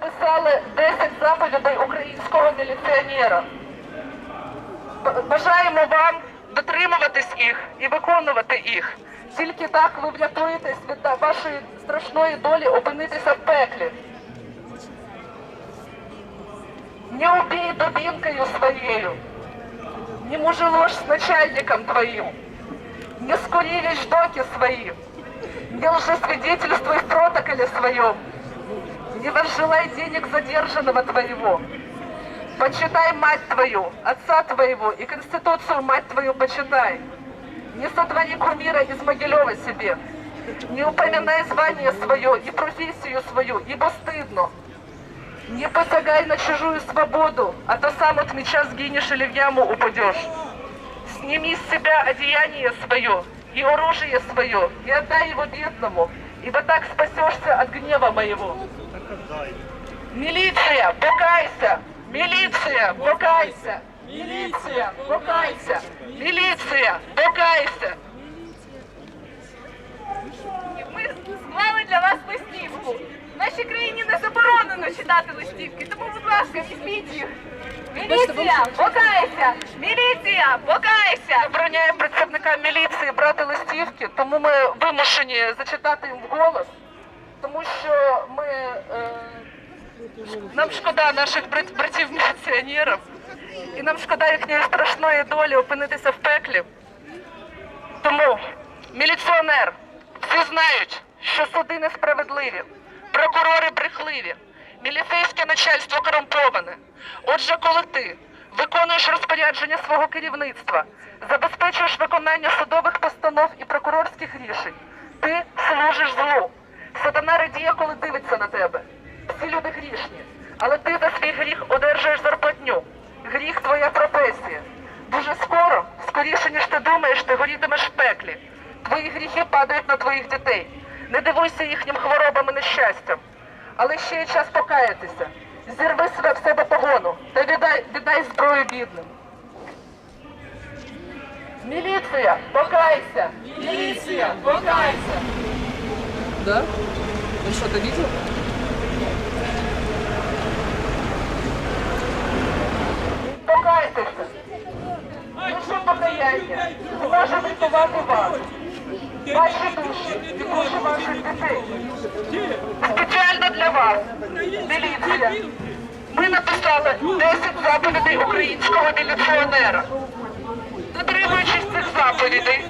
Написали 10 заповідей українського міліціонера. Бажаємо вам дотримуватись їх і виконувати їх. Тільки так ви врятуєтесь від вашої страшної долі опинитися в пеклі. Не убей дубинкою своєю, не мужеложь с начальником твоим, не скури вещдоки свои, не лжесвидетельствуй в протоколе своем, не возжелай денег задержанного твоего. Почитай мать твою, отца твоего и Конституцию мать твою почитай. Не сотвори кумира из Могилева себе. Не упоминай звание свое и профессию свою, ибо стыдно. Не посягай на чужую свободу, а то сам от меча сгинешь или в яму упадешь. Сними с себя одеяние свое и оружие свое, и отдай его бедному, ибо так спасешься от гнева моего. Милиция, покайся! Милиция, покайся! Милиция, покайся! Милиция, покайся! Ми склали для вас листівку. В нашій країні не заборонено читати листівки, тому, будь ласка, візьміть їх. Міліція, покайся! Міліція, покайся! Забороняємо працівникам міліції брати листівки, тому ми вимушені зачитати їм вголос, тому що ми е, нам шкода наших братів міліціонерів, і нам шкода їхньої страшної долі опинитися в пеклі. Тому міліціонер, всі знають, що суди несправедливі, прокурори брехливі, міліцейське начальство корумповане. Отже, коли ти виконуєш розпорядження свого керівництва, забезпечуєш виконання судових постанов і прокурорських рішень, ти служиш злу. Сатана радіє, коли дивиться на тебе. Всі люди грішні, але ти за свій гріх одержуєш зарплатню. Гріх твоя професія. Дуже скоро, скоріше, ніж ти думаєш, ти горітимеш в пеклі. Твої гріхи падають на твоїх дітей. Не дивуйся їхнім хворобам і нещастям. Але ще є час покаятися. Зірви себе в себе погону та віддай, віддай зброю бідним. Міліція, покайся! Міліція, покайся! Да? Ну что, ты видел? Ну що покаяння? Зможе врятувати вас. Ваші душі і душі ваших дітей. Спеціально для вас, міліція. Ми написали 10 заповідей українського міліціонера. Дотримуючись цих заповідей,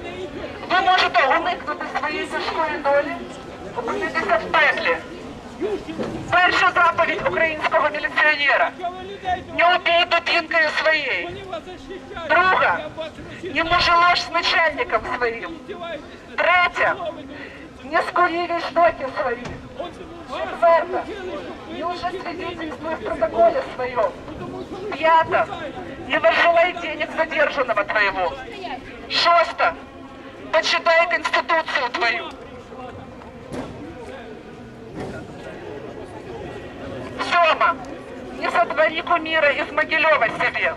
ви можете уникнути своєї тяжкої долі, опинитися в пеклі. Перша заповідь українського Йому жило с начальником своим. Третье, Не скурили штоки свої. Четверте. Неужели свидетельствует в протоколе своем? Пятое. Не возжелай денег задержанного твоего. Шесто. Почитай Конституцию твою. Сема. Не сотвори кумира из Могилева себе.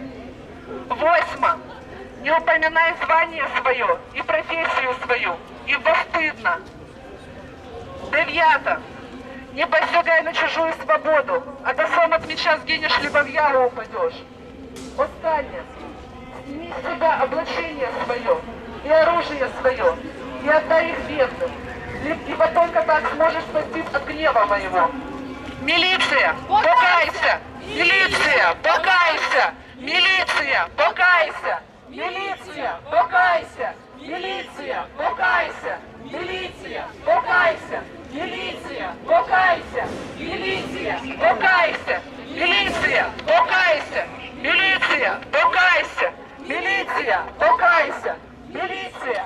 Восьмо. Не упоминай звание свое и профессию свою, ибо стыдно. Дев'ята. Не посягай на чужую свободу, а то сам от меча сгинешь, либо в яму упадешь. Останнє. Сними с себя облачение свое и оружие свое, и отдай их бедным, ибо только так сможешь спастись от гнева моего. Милиция, покайся! Милиция, покайся! Милиция, покайся! Милиция, покайся! Милиция, покайся! Милиция, покайся! Милиция, покайся! Милиция, покайся! Милиция, покайся! Милиция, покайся! Милиция, покайся! Покайся!